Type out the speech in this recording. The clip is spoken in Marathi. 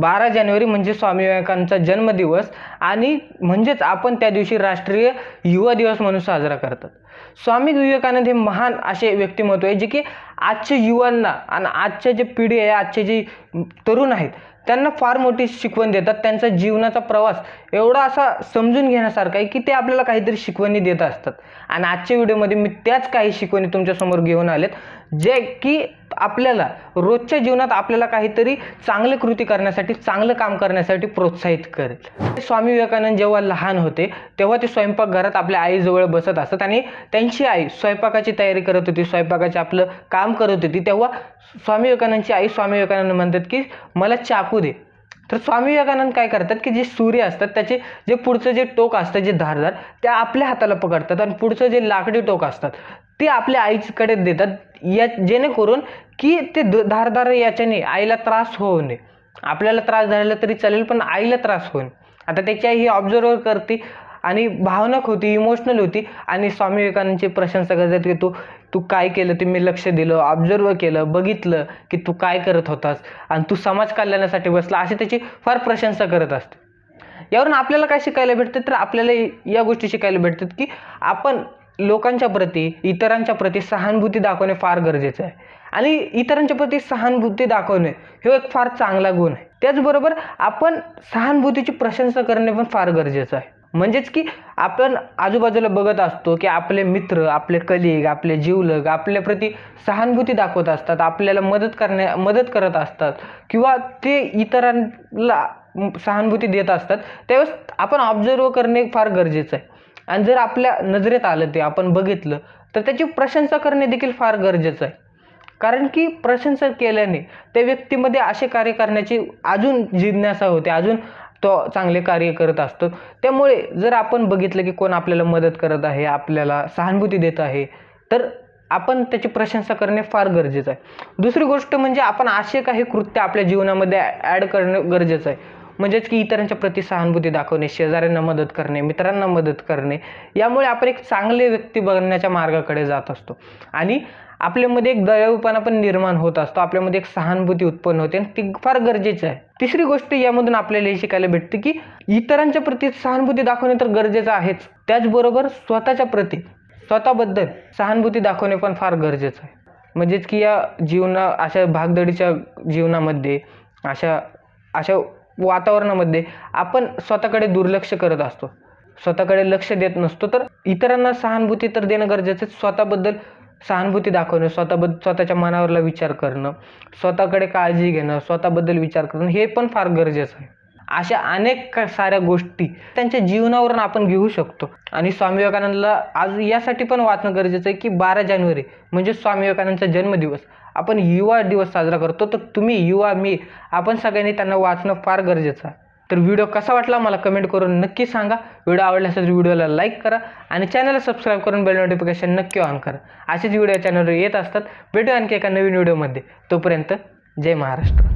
बारा जानेवारी म्हणजे स्वामी विवेकानंदचा जन्मदिवस आणि म्हणजेच आपण त्या दिवशी राष्ट्रीय युवा दिवस म्हणून साजरा करतात. स्वामी विवेकानंद हे महान असे व्यक्तिमत्व आहे जे की आजच्या युवांना आणि आजच्या जे पिढी आहे आजचे जे तरुण आहेत त्यांना फार मोठी शिकवण देतात. त्यांचा जीवनाचा प्रवास एवढा असा समजून घेण्यासारखा आहे की ते आपल्याला काहीतरी शिकवणी देत असतात. आणि आजच्या व्हिडिओमध्ये मी त्याच काही शिकवणी तुमच्यासमोर घेऊन आलेत जे की आपल्याला रोजच्या जीवनात आपल्याला काहीतरी चांगलं कृती करण्यासाठी चांगलं काम करण्यासाठी प्रोत्साहित करेल. स्वामी विवेकानंद जेव्हा लहान होते तेव्हा ते स्वयंपाकघरात आपल्या आईजवळ बसत असतात आणि त्यांची आई स्वयंपाकाची तयारी करत होती स्वयंपाकाचे आपलं काम करत होती तेव्हा स्वामी विवेकानंदची आई स्वामी विवेकानंद म्हणतात की मला चाकू दे. तर स्वामी विवेकानंद काय करतात की जे सूर्य असतात त्याचे जे पुढचं जे टोक असतं जे धारदार ते आपल्या हाताला पकडतात आणि पुढचं जे लाकडी टोक असतात ते आपल्या आईकडे देतात. या जेणेकरून की ते द धारदार याच्याने आईला त्रास होऊ नये. आपल्याला त्रास झालेला तरी चालेल पण आईला त्रास होईल आता त्याची आई ही ऑब्झर्व करते आणि भावनक होती इमोशनल होती आणि स्वामी विवेकानंदची प्रशंसा करतात की तू तू काय केलं? ते मी लक्ष दिलं ऑब्झर्व केलं बघितलं की तू काय करत होतास आणि तू समाज कल्याणासाठी बसला अशी त्याची फार प्रशंसा करत असते. यावरून आपल्याला काय शिकायला भेटतं? तर आपल्याला या गोष्टी शिकायला भेटतात की आपण लोकांच्या प्रती इतरांच्या प्रती सहानुभूती दाखवणे फार गरजेचं आहे. आणि इतरांच्या प्रती सहानुभूती दाखवणे हे एक फार चांगला गुण आहे. त्याचबरोबर आपण सहानुभूतीची प्रशंसा करणे पण फार गरजेचं आहे. म्हणजेच की आपण आजूबाजूला बघत असतो की आपले मित्र आपले कलिग आपले जीवलग आपल्याप्रती सहानुभूती दाखवत असतात आपल्याला मदत करण्या मदत करत असतात किंवा ते इतरांना सहानुभूती देत असतात त्यावेळेस आपण ऑब्झर्व करणे फार गरजेचं आहे. आणि जर आपल्या नजरेत आलं ते आपण बघितलं तर त्याची प्रशंसा करणे देखील फार गरजेचं आहे. कारण की प्रशंसा केल्याने त्या व्यक्तीमध्ये असे कार्य करण्याची अजून जिज्ञासा होते अजून तो चांगले कार्य करत असतो. त्यामुळे जर आपण बघितलं की कोण आपल्याला मदत करत आहे आपल्याला सहानुभूती देत आहे तर आपण त्याची प्रशंसा करणे फार गरजेचं आहे. दुसरी गोष्ट म्हणजे आपण असे काही कृत्य आपल्या जीवनामध्ये ॲड करणं गरजेचं आहे. म्हणजेच की इतरांच्या प्रती सहानुभूती दाखवणे शेजाऱ्यांना मदत करणे मित्रांना मदत करणे यामुळे आपण एक चांगले व्यक्ती बनण्याच्या मार्गाकडे जात असतो. आणि आपल्यामध्ये एक दयाळूपणा पण निर्माण होत असतो. आपल्यामध्ये एक सहानुभूती उत्पन्न होते आणि ती फार गरजेचं आहे. तिसरी गोष्ट यामधून आपल्याला हे शिकायला भेटते की इतरांच्या प्रती सहानुभूती दाखवणे तर गरजेचं आहेच. त्याचबरोबर स्वतःच्या प्रती स्वतःबद्दल सहानुभूती दाखवणे पण फार गरजेचं आहे. म्हणजेच की या जीवना अशा भागदडीच्या जीवनामध्ये अशा अशा वातावरणामध्ये आपण स्वतःकडे दुर्लक्ष करत असतो. स्वतःकडे लक्ष देत नसतो तर इतरांना सहानुभूती तर देणं गरजेचं स्वतःबद्दल सहानुभूती दाखवणं स्वतःबद्दल स्वतःच्या मनावरला विचार करणं स्वतःकडे काळजी घेणं स्वतःबद्दल विचार करणं हे पण फार गरजेचं आहे. अशा अनेक साऱ्या गोष्टी त्यांच्या जीवनावरून आपण घेऊ शकतो. आणि स्वामी विवेकानंदला आज यासाठी पण वाचणं गरजेचं आहे की बारा जानेवारी म्हणजे स्वामी विवेकानंदचा जन्मदिवस. आपण युवा दिवस साजरा करतो तर तुम्ही युवा मी आपण सगळ्यांनी त्यांना वाचणं फार गरजेचं आहे. तर व्हिडिओ कसा वाटला मला कमेंट करून नक्की सांगा. व्हिडिओ आवडला असेल तर व्हिडिओला लाईक करा आणि चॅनलला सबस्क्राईब करून बेल नोटिफिकेशन नक्की ऑन करा. असेच व्हिडिओ चॅनलवर येत असतात. भेटू आणखी एका नवीन व्हिडिओमध्ये. तोपर्यंत जय महाराष्ट्र.